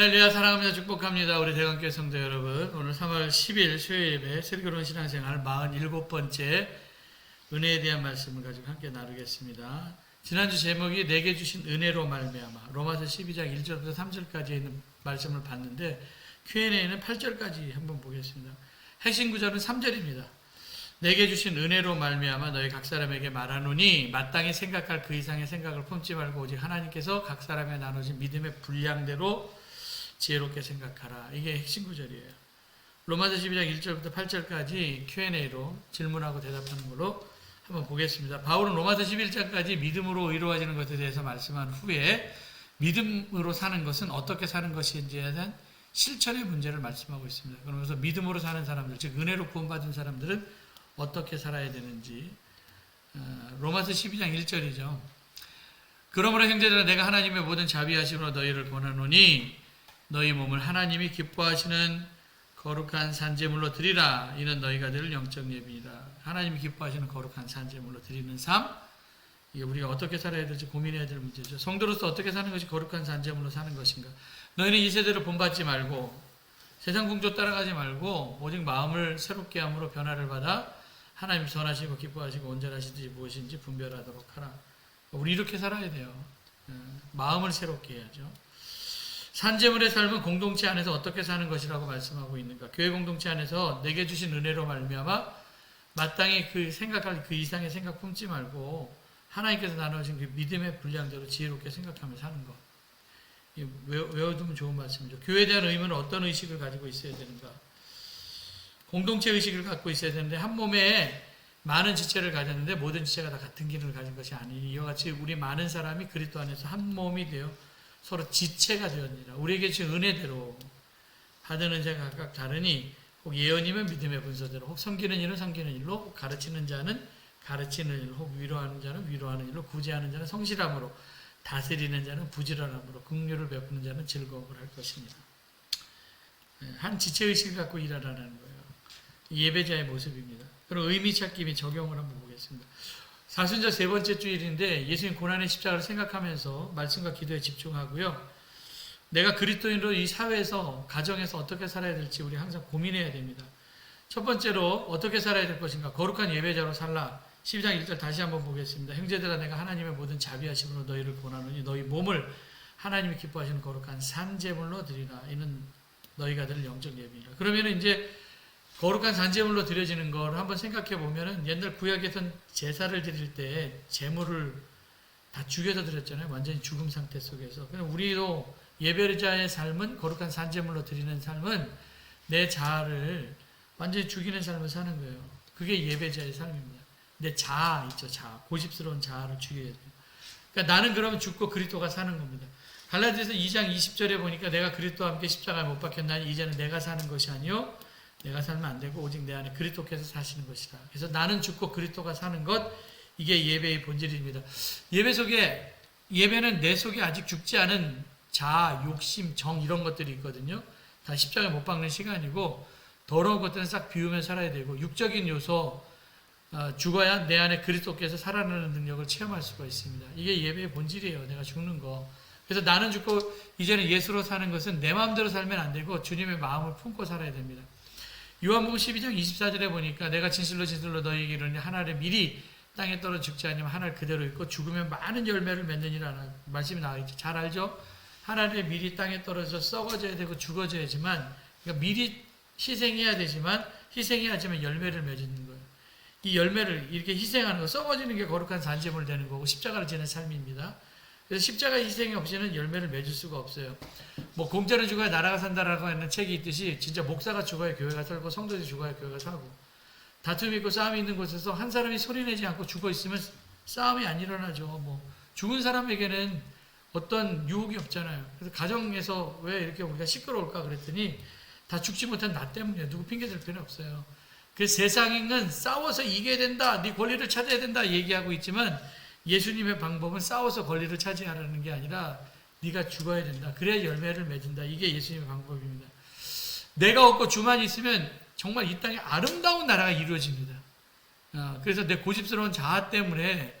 할렐루야 사랑합니다 축복합니다 우리 대관교 성도 여러분. 오늘 3월 10일 수요일 예배 슬기로운 신앙생활 47번째 은혜에 대한 말씀을 가지고 함께 나누겠습니다. 지난주 제목이 내게 주신 은혜로 말미암아 로마서 12장 1절부터 3절까지 있는 말씀을 봤는데 Q&A는 8절까지 한번 보겠습니다. 핵심 구절은 3절입니다. 내게 주신 은혜로 말미암아 너희 각 사람에게 말하노니 마땅히 생각할 그 이상의 생각을 품지 말고 오직 하나님께서 각 사람에 나누신 믿음의 분량대로 지혜롭게 생각하라. 이게 핵심 구절이에요. 로마서 12장 1절부터 8절까지 Q&A로 질문하고 대답하는 걸로 한번 보겠습니다. 바울은 로마서 11장까지 믿음으로 의로워지는 것에 대해서 말씀한 후에 믿음으로 사는 것은 어떻게 사는 것인지에 대한 실천의 문제를 말씀하고 있습니다. 그러면서 믿음으로 사는 사람들, 즉 은혜로 구원받은 사람들은 어떻게 살아야 되는지 어, 로마서 12장 1절이죠. 그러므로 형제들아 내가 하나님의 모든 자비하심으로 너희를 권하노니 너희 몸을 하나님이 기뻐하시는 거룩한 산제물로 드리라 이는 너희가 드릴 영적 예비이다. 하나님이 기뻐하시는 거룩한 산제물로 드리는 삶 이게 우리가 어떻게 살아야 될지 고민해야 될 문제죠. 성도로서 어떻게 사는 것이 거룩한 산제물로 사는 것인가? 너희는 이 세대를 본받지 말고 세상 공조 따라가지 말고 오직 마음을 새롭게 함으로 변화를 받아 하나님 선하시고 기뻐하시고 온전하시듯이 무엇인지 분별하도록 하라. 우리 이렇게 살아야 돼요. 예, 마음을 새롭게 해야죠. 산재물의 삶은 공동체 안에서 어떻게 사는 것이라고 말씀하고 있는가? 교회 공동체 안에서 내게 주신 은혜로 말미암아 마땅히 그 생각할 그 이상의 생각 품지 말고 하나님께서 나눠주신 그 믿음의 분량대로 지혜롭게 생각하며 사는 것. 외워두면 좋은 말씀이죠. 교회에 대한 의무는 어떤 의식을 가지고 있어야 되는가? 공동체 의식을 갖고 있어야 되는데 한 몸에 많은 지체를 가졌는데 모든 지체가 다 같은 기능을 가진 것이 아니니 이와 같이 우리 많은 사람이 그리스도 안에서 한 몸이 되어 서로 지체가 되었느니라. 우리에게 주신 은혜대로 받은 은혜가 각각 다르니 혹 예언이면 믿음의 분서대로 혹 섬기는 일은 섬기는 일로 혹 가르치는 자는 가르치는 일로 혹 위로하는 자는 위로하는 일로 구제하는 자는 성실함으로 다스리는 자는 부지런함으로 긍휼을 베푸는 자는 즐거움을 할 것입니다. 네, 한 지체의식을 갖고 일하라는 거예요. 예배자의 모습입니다. 그럼 의미 찾기 및 적용을 한번 보겠습니다. 사순절 세 번째 주일인데 예수님 고난의 십자가를 생각하면서 말씀과 기도에 집중하고요. 내가 그리스도인으로 이 사회에서 가정에서 어떻게 살아야 될지 우리 항상 고민해야 됩니다. 첫 번째로 어떻게 살아야 될 것인가? 거룩한 예배자로 살라. 12장 1절 다시 한번 보겠습니다. 형제들아 내가 하나님의 모든 자비하심으로 너희를 권하노니 너희 몸을 하나님이 기뻐하시는 거룩한 산 제물로 드리라. 이는 너희가 들 영적 예비라. 그러면 이제 거룩한 산제물로 드려지는 걸 한번 생각해 보면은 옛날 구약에선 제사를 드릴 때 제물을 다 죽여서 드렸잖아요. 완전히 죽음 상태 속에서. 그럼 우리도 예배자의 삶은 거룩한 산제물로 드리는 삶은 내 자아를 완전히 죽이는 삶을 사는 거예요. 그게 예배자의 삶입니다. 내 자아 있죠, 자아. 고집스러운 자아를 죽여야 돼요. 그러니까 나는 그러면 죽고 그리스도가 사는 겁니다. 갈라디아서 2장 20절에 보니까 내가 그리스도와 함께 십자가에 못 박혔나니 이제는 내가 사는 것이 아니요 내가 살면 안 되고 오직 내 안에 그리스도께서 사시는 것이다. 그래서 나는 죽고 그리스도가 사는 것 이게 예배의 본질입니다. 예배 속에 예배는 내 속에 아직 죽지 않은 자아, 욕심, 정 이런 것들이 있거든요. 다 십자가에 못 박는 시간이고 더러운 것들은 싹 비우며 살아야 되고 육적인 요소 어, 죽어야 내 안에 그리스도께서 살아나는 능력을 체험할 수가 있습니다. 이게 예배의 본질이에요. 내가 죽는 거. 그래서 나는 죽고 이제는 예수로 사는 것은 내 마음대로 살면 안 되고 주님의 마음을 품고 살아야 됩니다. 요한복음 12장 24절에 보니까 내가 진실로 진실로 너희에게 이르니 하나를 미리 땅에 떨어 죽지 않으면 하나를 그대로 있고 죽으면 많은 열매를 맺느니라는 말씀이 나와 있죠. 잘 알죠? 하나를 미리 땅에 떨어져 썩어져야 되고 죽어져야지만 그러니까 미리 희생해야 되지만 희생해야지만 열매를 맺는 거예요. 이 열매를 이렇게 희생하는 거 썩어지는 게 거룩한 산재물 되는 거고 십자가를 지는 삶입니다. 그래서 십자가 희생이 없이는 열매를 맺을 수가 없어요. 뭐 공짜로 죽어야 나라가 산다라고 하는 책이 있듯이 진짜 목사가 죽어야 교회가 살고 성도들이 죽어야 교회가 살고 다툼이 있고 싸움이 있는 곳에서 한 사람이 소리내지 않고 죽어 있으면 싸움이 안 일어나죠. 뭐 죽은 사람에게는 어떤 유혹이 없잖아요. 그래서 가정에서 왜 이렇게 우리가 시끄러울까 그랬더니 다 죽지 못한 나 때문에 누구 핑계 댈 필요 없어요. 그 세상은 싸워서 이겨야 된다, 네 권리를 찾아야 된다 얘기하고 있지만 예수님의 방법은 싸워서 권리를 차지하라는 게 아니라 네가 죽어야 된다. 그래야 열매를 맺는다. 이게 예수님의 방법입니다. 내가 없고 주만 있으면 정말 이 땅에 아름다운 나라가 이루어집니다. 어, 그래서 내 고집스러운 자아 때문에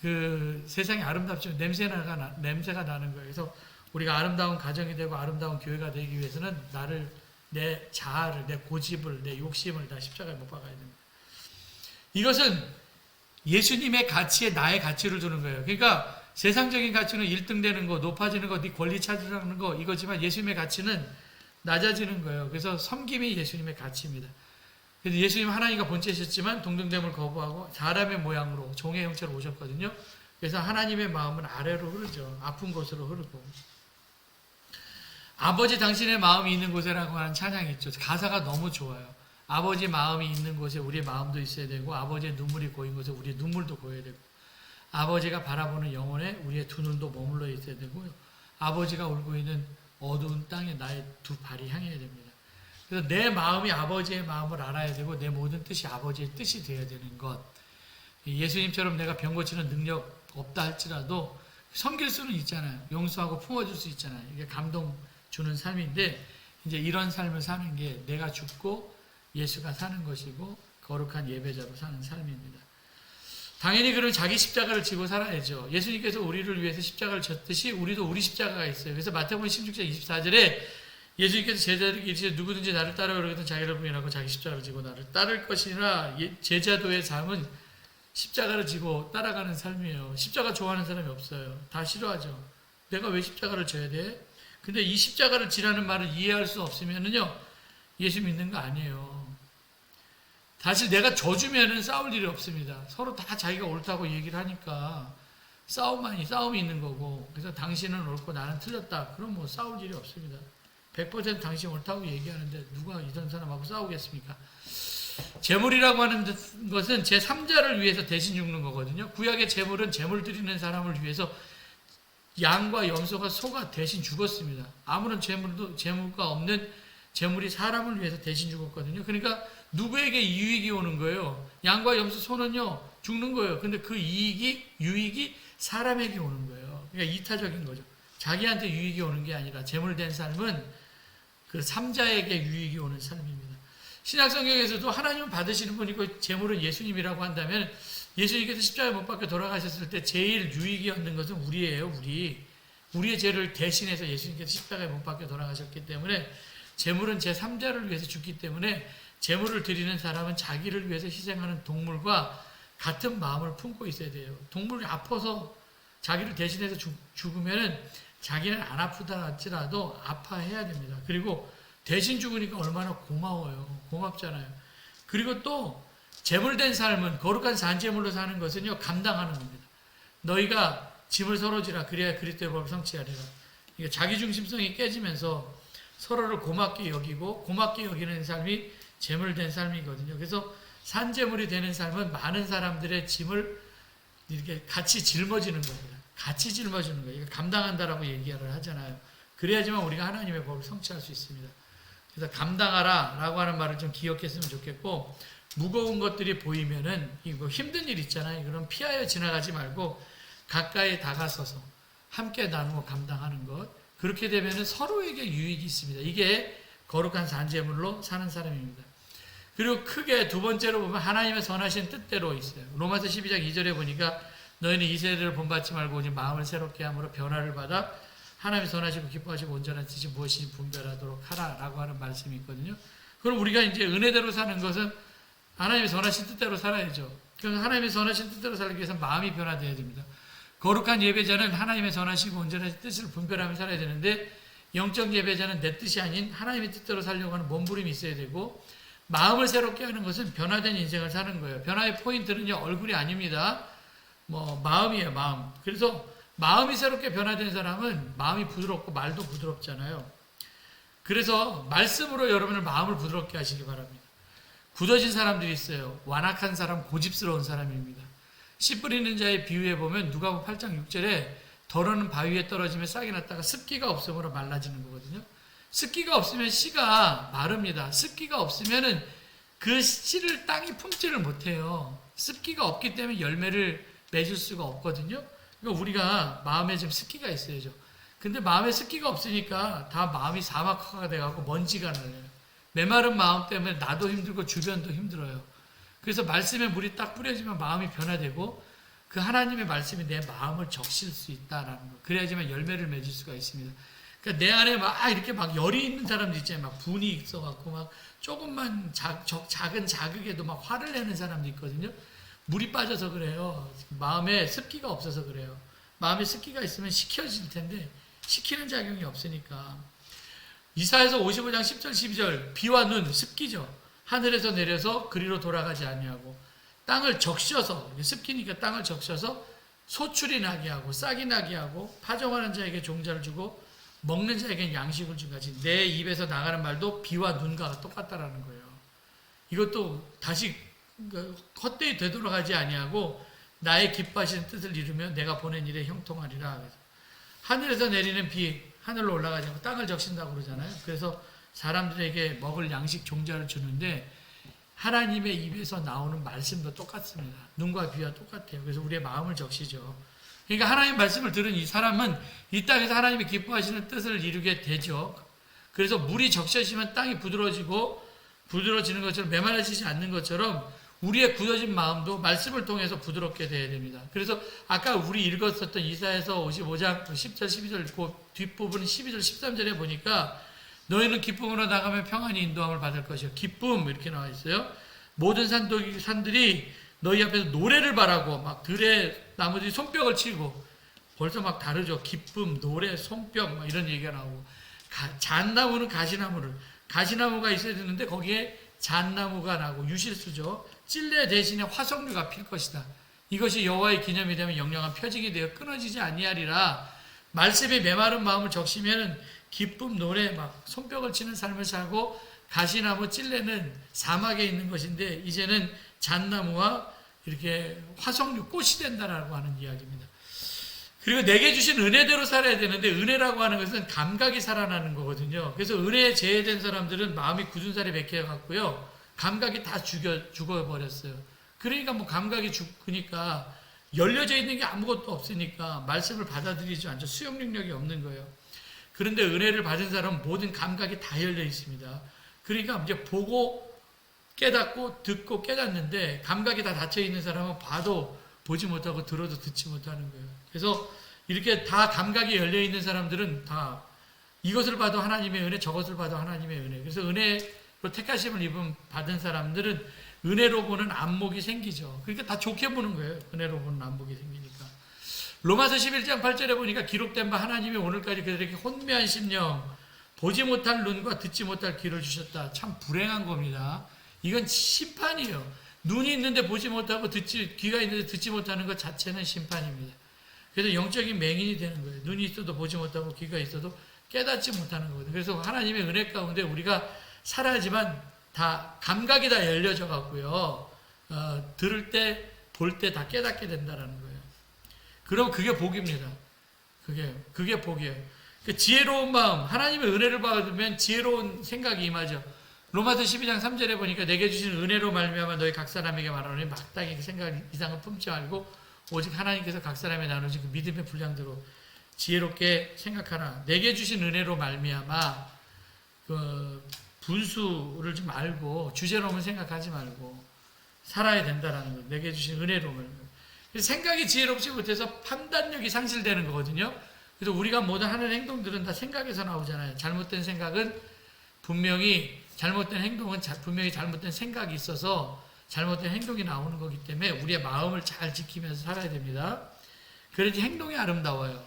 그 세상이 아름답지만 냄새가, 나, 냄새가 나는 거예요. 그래서 우리가 아름다운 가정이 되고 아름다운 교회가 되기 위해서는 나를 내 자아를 내 고집을 내 욕심을 다 십자가에 못 박아야 됩니다. 이것은 예수님의 가치에 나의 가치를 두는 거예요. 그러니까 세상적인 가치는 1등 되는 거, 높아지는 거, 네 권리 찾으라는 거 이거지만 예수님의 가치는 낮아지는 거예요. 그래서 섬김이 예수님의 가치입니다. 그래서 예수님 하나님과 본체셨지만 동등됨을 거부하고 사람의 모양으로 종의 형체로 오셨거든요. 그래서 하나님의 마음은 아래로 흐르죠. 아픈 곳으로 흐르고. 아버지 당신의 마음이 있는 곳에라고 하는 찬양이 있죠. 가사가 너무 좋아요. 아버지 마음이 있는 곳에 우리의 마음도 있어야 되고 아버지의 눈물이 고인 곳에 우리의 눈물도 고여야 되고 아버지가 바라보는 영혼에 우리의 두 눈도 머물러 있어야 되고요. 아버지가 울고 있는 어두운 땅에 나의 두 발이 향해야 됩니다. 그래서 내 마음이 아버지의 마음을 알아야 되고 내 모든 뜻이 아버지의 뜻이 되어야 되는 것. 예수님처럼 내가 병 고치는 능력 없다 할지라도 섬길 수는 있잖아요. 용서하고 품어줄 수 있잖아요. 이게 감동 주는 삶인데 이제 이런 삶을 사는 게 내가 죽고 예수가 사는 것이고 거룩한 예배자로 사는 삶입니다. 당연히 그럼 자기 십자가를 지고 살아야죠. 예수님께서 우리를 위해서 십자가를 졌듯이 우리도 우리 십자가가 있어요. 그래서 마태복음 16장 24절에 예수님께서 제자들에게 이르시되 누구든지 나를 따르거든 자기를 부인하고 자기 십자가를 지고 나를 따를 것이라 예- 제자도의 삶은 십자가를 지고 따라가는 삶이에요. 십자가 좋아하는 사람이 없어요. 다 싫어하죠. 내가 왜 십자가를 져야 돼? 근데 이 십자가를 지라는 말을 이해할 수 없으면은요, 예수 믿는 거 아니에요. 사실 내가 져주면은 싸울 일이 없습니다. 서로 다 자기가 옳다고 얘기를 하니까 싸움만이, 싸움이 있는 거고, 그래서 당신은 옳고 나는 틀렸다. 그럼 뭐 싸울 일이 없습니다. 100% 당신 옳다고 얘기하는데 누가 이런 사람하고 싸우겠습니까? 재물이라고 하는 것은 제 3자를 위해서 대신 죽는 거거든요. 구약의 재물은 재물 드리는 사람을 위해서 양과 염소가 소가 대신 죽었습니다. 아무런 재물도 재물가 없는 재물이 사람을 위해서 대신 죽었거든요. 그러니까 누구에게 유익이 오는 거예요? 양과 염소 소는요 죽는 거예요. 근데 그 이익이 유익이 사람에게 오는 거예요. 그러니까 이타적인 거죠. 자기한테 유익이 오는 게 아니라 재물된 삶은 그 삼자에게 유익이 오는 삶입니다. 신약 성경에서도 하나님은 받으시는 분이고 재물은 예수님이라고 한다면 예수님께서 십자가에 못 박혀 돌아가셨을 때 제일 유익이 얻는 것은 우리예요, 우리. 우리의 죄를 대신해서 예수님께서 십자가에 못 박혀 돌아가셨기 때문에 재물은 제 3자를 위해서 죽기 때문에 재물을 드리는 사람은 자기를 위해서 희생하는 동물과 같은 마음을 품고 있어야 돼요. 동물이 아파서 자기를 대신해서 죽, 죽으면은 자기는 안 아프다 할지라도 아파해야 됩니다. 그리고 대신 죽으니까 얼마나 고마워요. 고맙잖아요. 그리고 또 재물된 삶은 거룩한 산재물로 사는 것은요 감당하는 겁니다. 너희가 짐을 서로 지라 그래야 그리스도의 법을 성취하리라. 이게 자기 중심성이 깨지면서 서로를 고맙게 여기고 고맙게 여기는 삶이 재물된 삶이거든요. 그래서 산재물이 되는 삶은 많은 사람들의 짐을 이렇게 같이 짊어지는 겁니다. 같이 짊어지는 거예요. 감당한다라고 얘기를 하잖아요. 그래야지만 우리가 하나님의 법을 성취할 수 있습니다. 그래서 감당하라 라고 하는 말을 좀 기억했으면 좋겠고, 무거운 것들이 보이면은, 이거 힘든 일 있잖아요. 그럼 피하여 지나가지 말고, 가까이 다가서서 함께 나누고 감당하는 것. 그렇게 되면은 서로에게 유익이 있습니다. 이게 거룩한 산재물로 사는 사람입니다. 그리고 크게 두 번째로 보면 하나님의 선하신 뜻대로 있어요. 로마서 12장 2절에 보니까 너희는 이 세대를 본받지 말고 오직 마음을 새롭게 함으로 변화를 받아 하나님의 선하시고 기뻐하시고 온전한 뜻이 무엇인지 분별하도록 하라라고 하는 말씀이 있거든요. 그럼 우리가 이제 은혜대로 사는 것은 하나님의 선하신 뜻대로 살아야죠. 그래서 하나님의 선하신 뜻대로 살기 위해서 마음이 변화되어야 됩니다. 거룩한 예배자는 하나님의 선하시고 온전한 뜻을 분별하며 살아야 되는데 영적 예배자는 내 뜻이 아닌 하나님의 뜻대로 살려고 하는 몸부림이 있어야 되고 마음을 새롭게 하는 것은 변화된 인생을 사는 거예요. 변화의 포인트는요 얼굴이 아닙니다. 뭐 마음이에요 마음. 그래서 마음이 새롭게 변화된 사람은 마음이 부드럽고 말도 부드럽잖아요. 그래서 말씀으로 여러분의 마음을 부드럽게 하시기 바랍니다. 굳어진 사람들이 있어요. 완악한 사람, 고집스러운 사람입니다. 씨 뿌리는 자의 비유에 보면 누가 8장 6절에 더러는 바위에 떨어지면 싹이 났다가 습기가 없으므로 말라지는 거거든요. 습기가 없으면 씨가 마릅니다. 습기가 없으면은 그 씨를 땅이 품지를 못해요. 습기가 없기 때문에 열매를 맺을 수가 없거든요. 그러니까 우리가 마음에 좀 습기가 있어야죠. 근데 마음에 습기가 없으니까 다 마음이 사막화가 돼갖고 먼지가 날려요. 메마른 마음 때문에 나도 힘들고 주변도 힘들어요. 그래서 말씀에 물이 딱 뿌려지면 마음이 변화되고 그 하나님의 말씀이 내 마음을 적실 수 있다라는 거. 그래야지만 열매를 맺을 수가 있습니다. 그러니까 내 안에 막 이렇게 막 열이 있는 사람들 있잖아요. 막 분이 있어갖고 막 조금만 자, 적- 작은 자극에도 막 화를 내는 사람도 있거든요. 물이 빠져서 그래요. 마음에 습기가 없어서 그래요. 마음에 습기가 있으면 식혀질 텐데 식히는 작용이 없으니까. 이사에서 55장 10절 12절 비와 눈 습기죠. 하늘에서 내려서 그리로 돌아가지 아니하고 땅을 적셔서 습기니까 땅을 적셔서 소출이 나게 하고 싹이 나게 하고 파종하는 자에게 종자를 주고 먹는 자에게 양식을 준 같이 내 입에서 나가는 말도 비와 눈과 똑같다라는 거예요. 이것도 다시 그 헛되이 되돌아가지 아니하고 나의 기뻐하시는 뜻을 이루며 내가 보낸 일에 형통하리라. 하늘에서 내리는 비 하늘로 올라가지 않고 땅을 적신다고 그러잖아요. 그래서 사람들에게 먹을 양식 종자를 주는데 하나님의 입에서 나오는 말씀도 똑같습니다. 눈과 비와 똑같아요. 그래서 우리의 마음을 적시죠. 그러니까 하나님 말씀을 들은 이 사람은 이 땅에서 하나님이 기뻐하시는 뜻을 이루게 되죠. 그래서 물이 적셔지면 땅이 부드러워지고 부드러워지는 것처럼 메말라지지 않는 것처럼 우리의 굳어진 마음도 말씀을 통해서 부드럽게 되어야 됩니다. 그래서 아까 우리 읽었었던 이사에서 55장 10절 12절 그 뒷부분 12절 13절에 보니까 너희는 기쁨으로 나가면 평안히 인도함을 받을 것이요 기쁨 이렇게 나와 있어요. 모든 산도, 산들이 너희 앞에서 노래를 바라고 막 들에 나무들이 손뼉을 치고 벌써 막 다르죠. 기쁨, 노래, 손뼉 막 이런 얘기가 나오고 가, 잣나무는 가시나무를 가시나무가 있어야 되는데 거기에 잣나무가 나고 유실수죠. 찔레 대신에 화석류가 필 것이다. 이것이 여호와의 기념이 되면 영영한 표징이 되어 끊어지지 아니하리라. 말씀에 메마른 마음을 적시면은 기쁨 노래 막 손뼉을 치는 삶을 살고 가시나무 찔레는 사막에 있는 것인데 이제는 잣나무와 이렇게 화석류 꽃이 된다라고 하는 이야기입니다. 그리고 내게 주신 은혜대로 살아야 되는데 은혜라고 하는 것은 감각이 살아나는 거거든요. 그래서 은혜에 제외된 사람들은 마음이 굳은 살이 맥혀 갖고요. 감각이 다 죽여 죽어 버렸어요. 그러니까 뭐 감각이 죽으니까 열려져 있는 게 아무것도 없으니까 말씀을 받아들이지 않죠. 수용 능력이 없는 거예요. 그런데 은혜를 받은 사람은 모든 감각이 다 열려 있습니다. 그러니까 이제 보고 깨닫고 듣고 깨닫는데 감각이 다 닫혀 있는 사람은 봐도 보지 못하고 들어도 듣지 못하는 거예요. 그래서 이렇게 다 감각이 열려 있는 사람들은 다 이것을 봐도 하나님의 은혜, 저것을 봐도 하나님의 은혜. 그래서 은혜로 택하심을 입은 받은 사람들은 은혜로 보는 안목이 생기죠. 그러니까 다 좋게 보는 거예요. 은혜로 보는 안목이 생기니까. 로마서 11장 8절에 보니까 기록된 바 하나님이 오늘까지 그들에게 혼미한 심령, 보지 못할 눈과 듣지 못할 귀를 주셨다. 참 불행한 겁니다. 이건 심판이에요. 눈이 있는데 보지 못하고 듣지, 귀가 있는데 듣지 못하는 것 자체는 심판입니다. 그래서 영적인 맹인이 되는 거예요. 눈이 있어도 보지 못하고 귀가 있어도 깨닫지 못하는 거거든요. 그래서 하나님의 은혜 가운데 우리가 살아야지만 다 감각이 다 열려져 갖고요. 어, 들을 때, 볼 때 다 깨닫게 된다라는 거예요. 그럼 그게 복입니다. 그게 그게 복이에요. 그 지혜로운 마음, 하나님의 은혜를 받으면 지혜로운 생각이 임하죠. 로마서 12장 3절에 보니까 내게 주신 은혜로 말미암아 너희 각 사람에게 말하노니 마땅히 그 생각 이상은 품지 말고 오직 하나님께서 각 사람에 나누신 그 믿음의 분량대로 지혜롭게 생각하라. 내게 주신 은혜로 말미암아 그 분수를 좀 알고 주제로만 생각하지 말고 살아야 된다라는 거. 내게 주신 은혜로 말미암아. 생각이 지혜롭지 못해서 판단력이 상실되는 거거든요. 그래서 우리가 모든 하는 행동들은 다 생각에서 나오잖아요. 잘못된 생각은 분명히 잘못된 행동은 자- 분명히 잘못된 생각이 있어서 잘못된 행동이 나오는 거기 때문에 우리의 마음을 잘 지키면서 살아야 됩니다. 그래야지 행동이 아름다워요.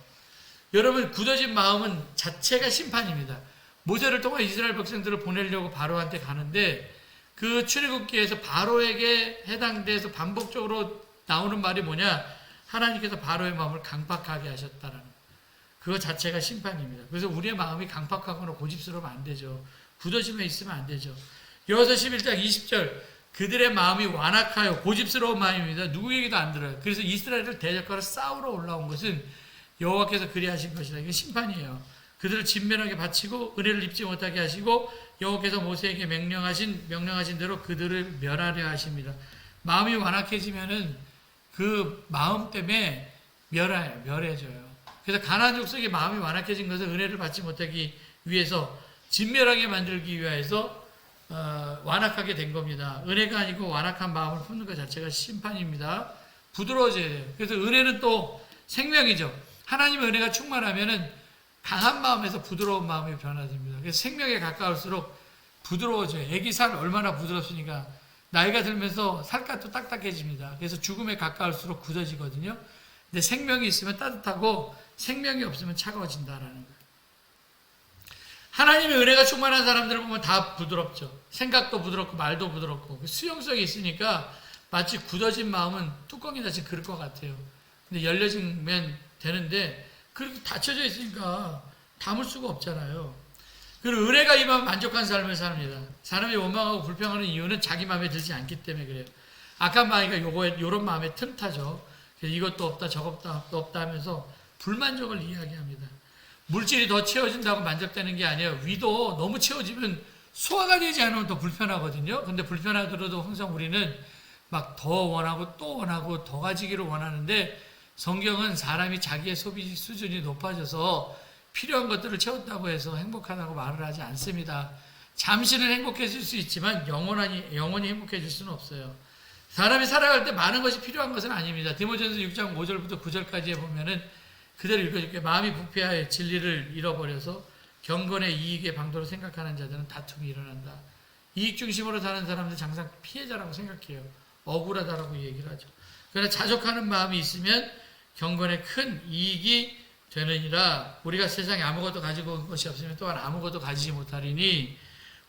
여러분 굳어진 마음은 자체가 심판입니다. 모세를 통해 이스라엘 백성들을 보내려고 바로한테 가는데 그 출애굽기에서 바로에게 해당돼서 반복적으로 나오는 말이 뭐냐? 하나님께서 바로의 마음을 강팍하게 하셨다라는 거. 그거 자체가 심판입니다. 그래서 우리의 마음이 강팍하거나 고집스러우면 안 되죠. 굳어지면 있으면 안 되죠. 여호서 11장 20절 그들의 마음이 완악하여 고집스러운 마음입니다. 누구에게도 안 들어요. 그래서 이스라엘을 대적하러 싸우러 올라온 것은 여호와께서 그리하신 것이다. 이게 심판이에요. 그들을 진면하게 바치고 은혜를 입지 못하게 하시고 여호와께서 모세에게 명령하신 명령하신 대로 그들을 멸하려 하십니다. 마음이 완악해지면은 그 마음 때문에 멸해요. 멸해져요. 그래서 가나안 족속의 마음이 완악해진 것은 은혜를 받지 못하기 위해서 진멸하게 만들기 위해서 어, 완악하게 된 겁니다. 은혜가 아니고 완악한 마음을 품는 것 자체가 심판입니다. 부드러워져야 돼요. 그래서 은혜는 또 생명이죠. 하나님의 은혜가 충만하면은 강한 마음에서 부드러운 마음이 변화됩니다. 그래서 생명에 가까울수록 부드러워져요. 애기 살 얼마나 부드럽습니까? 나이가 들면서 살갗도 딱딱해집니다. 그래서 죽음에 가까울수록 굳어지거든요. 근데 생명이 있으면 따뜻하고 생명이 없으면 차가워진다라는 거예요. 하나님의 은혜가 충만한 사람들을 보면 다 부드럽죠. 생각도 부드럽고 말도 부드럽고 그 수용성이 있으니까 마치 굳어진 마음은 뚜껑이 닫힌 그럴 것 같아요. 근데 열려지면 되는데 그렇게 닫혀져 있으니까 담을 수가 없잖아요. 그리고 은혜가 임하면 만족한 삶을 삽니다. 사람이 원망하고 불평하는 이유는 자기 마음에 들지 않기 때문에 그래요. 악한 마음이가 요거에 요런 마음에 틈타죠. 이것도 없다 저것도 없다 하면서 불만족을 이야기합니다. 물질이 더 채워진다고 만족되는 게 아니에요. 위도 너무 채워지면 소화가 되지 않으면 더 불편하거든요. 근데 불편하더라도 항상 우리는 막 더 원하고 또 원하고 더 가지기를 원하는데 성경은 사람이 자기의 소비 수준이 높아져서 필요한 것들을 채웠다고 해서 행복하다고 말을 하지 않습니다. 잠시는 행복해질 수 있지만 영원히, 영원히 행복해질 수는 없어요. 사람이 살아갈 때 많은 것이 필요한 것은 아닙니다. 디모전서 6장 5절부터 9절까지에 보면은 그대로 읽어줄게요. 마음이 부패하여 진리를 잃어버려서 경건의 이익의 방도로 생각하는 자들은 다툼이 일어난다. 이익 중심으로 사는 사람들 항상 피해자라고 생각해요. 억울하다라고 얘기를 하죠. 그러나 자족하는 마음이 있으면 경건에 큰 이익이 되느니라 우리가 세상에 아무것도 가지고 온 것이 없으면 또한 아무것도 가지지 못하리니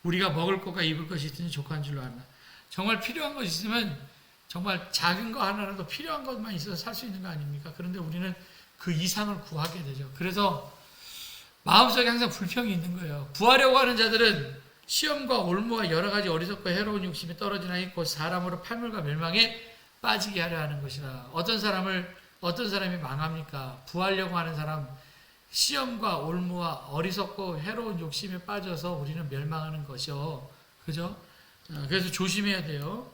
우리가 먹을 것과 입을 것이 있으니 족한 줄로 알라. 정말 필요한 것이 있으면 정말 작은 거 하나라도 필요한 것만 있어서 살 수 있는 거 아닙니까? 그런데 우리는 그 이상을 구하게 되죠. 그래서 마음속에 항상 불평이 있는 거예요. 구하려고 하는 자들은 시험과 올무와 여러 가지 어리석고 해로운 욕심이 떨어지나 있고 사람으로 파멸과 멸망에 빠지게 하려 하는 것이라. 어떤 사람을 어떤 사람이 망합니까? 구하려고 하는 사람 시험과 올무와 어리석고 해로운 욕심에 빠져서 우리는 멸망하는 것이요. 그죠? 어, 그래서 조심해야 돼요.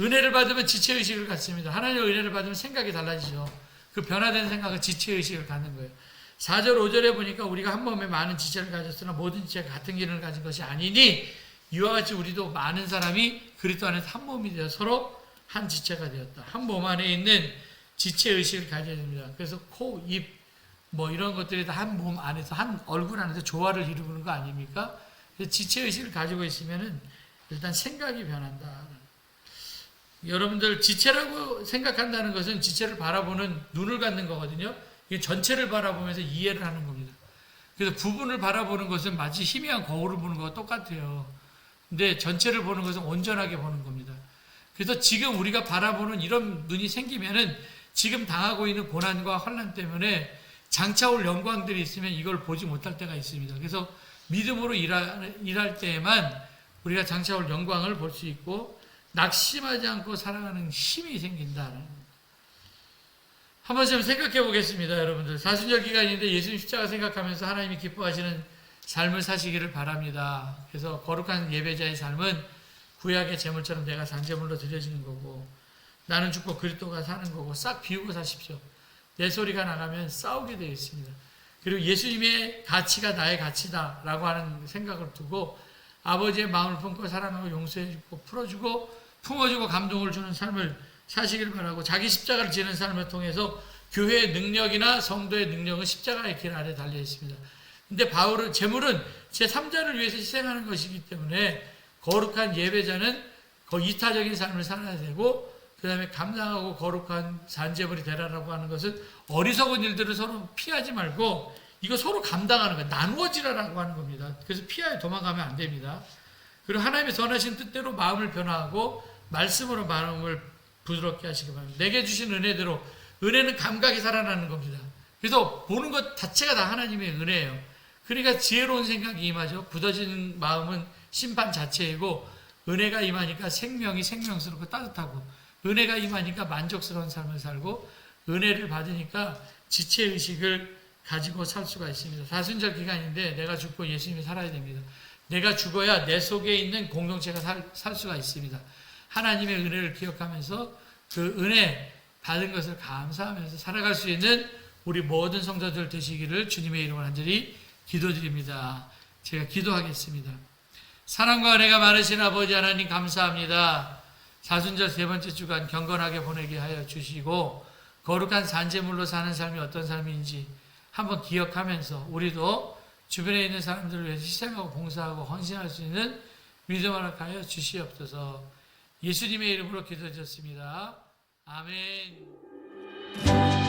은혜를 받으면 지체의식을 갖습니다. 하나님의 은혜를 받으면 생각이 달라지죠. 그 변화된 생각은 지체의식을 갖는 거예요. 4절, 5절에 보니까 우리가 한 몸에 많은 지체를 가졌으나 모든 지체가 같은 기능을 가진 것이 아니니 이와 같이 우리도 많은 사람이 그리스도 안에서 한 몸이 되어 서로 한 지체가 되었다. 한 몸 안에 있는 지체의식을 가져야 됩니다. 그래서 코, 입, 뭐 이런 것들이 다 한 몸 안에서, 한 얼굴 안에서 조화를 이루는 거 아닙니까? 지체의식을 가지고 있으면은 일단 생각이 변한다. 여러분들 지체라고 생각한다는 것은 지체를 바라보는 눈을 갖는 거거든요. 이게 전체를 바라보면서 이해를 하는 겁니다. 그래서 부분을 바라보는 것은 마치 희미한 거울을 보는 것과 똑같아요. 근데 전체를 보는 것은 온전하게 보는 겁니다. 그래서 지금 우리가 바라보는 이런 눈이 생기면은 지금 당하고 있는 고난과 환란 때문에 장차 올 영광들이 있으면 이걸 보지 못할 때가 있습니다. 그래서 믿음으로 일할, 일할 때에만 우리가 장차 올 영광을 볼 수 있고 낙심하지 않고 살아가는 힘이 생긴다는 한 번쯤 생각해 보겠습니다, 여러분들. 사순절 기간인데 예수님 십자가 생각하면서 하나님이 기뻐하시는 삶을 사시기를 바랍니다. 그래서 거룩한 예배자의 삶은 구약의 제물처럼 내가 산제물로 드려지는 거고 나는 죽고 그리스도가 사는 거고 싹 비우고 사십시오. 내 소리가 나가면 싸우게 되어 있습니다. 그리고 예수님의 가치가 나의 가치다라고 하는 생각을 두고 아버지의 마음을 품고 사랑하고 용서해주고 풀어주고 품어주고 감동을 주는 삶을 사시길 바라고 자기 십자가를 지는 삶을 통해서 교회의 능력이나 성도의 능력은 십자가의 길 아래 달려 있습니다. 근데 바울은 재물은 제 3자를 위해서 희생하는 것이기 때문에 거룩한 예배자는 그 이타적인 삶을 살아야 되고 그 다음에 감당하고 거룩한 산재물이 되라라고 하는 것은 어리석은 일들을 서로 피하지 말고 이거 서로 감당하는 거예요. 나누어지라라고 하는 겁니다. 그래서 피하여 도망가면 안 됩니다. 그리고 하나님의 선하신 뜻대로 마음을 변화하고 말씀으로 마음을 부드럽게 하시기 바랍니다. 내게 주신 은혜대로 은혜는 감각이 살아나는 겁니다. 그래서 보는 것 자체가 다 하나님의 은혜예요. 그러니까 지혜로운 생각이 임하죠. 굳어진 마음은 심판 자체이고 은혜가 임하니까 생명이 생명스럽고 따뜻하고 은혜가 임하니까 만족스러운 삶을 살고 은혜를 받으니까 지체 의식을 가지고 살 수가 있습니다. 사순절 기간인데 내가 죽고 예수님이 살아야 됩니다. 내가 죽어야 내 속에 있는 공동체가 살, 살 수가 있습니다. 하나님의 은혜를 기억하면서 그 은혜 받은 것을 감사하면서 살아갈 수 있는 우리 모든 성도들 되시기를 주님의 이름으로 간절히 기도드립니다. 제가 기도하겠습니다. 사랑과 은혜가 많으신 아버지 하나님 감사합니다. 사순절 세 번째 주간 경건하게 보내게 하여 주시고 거룩한 산재물로 사는 삶이 어떤 삶인지 한번 기억하면서 우리도 주변에 있는 사람들을 위해서 희생하고 봉사하고 헌신할 수 있는 믿음 하나 하여 주시옵소서 예수님의 이름으로 기도드렸습니다. 아멘.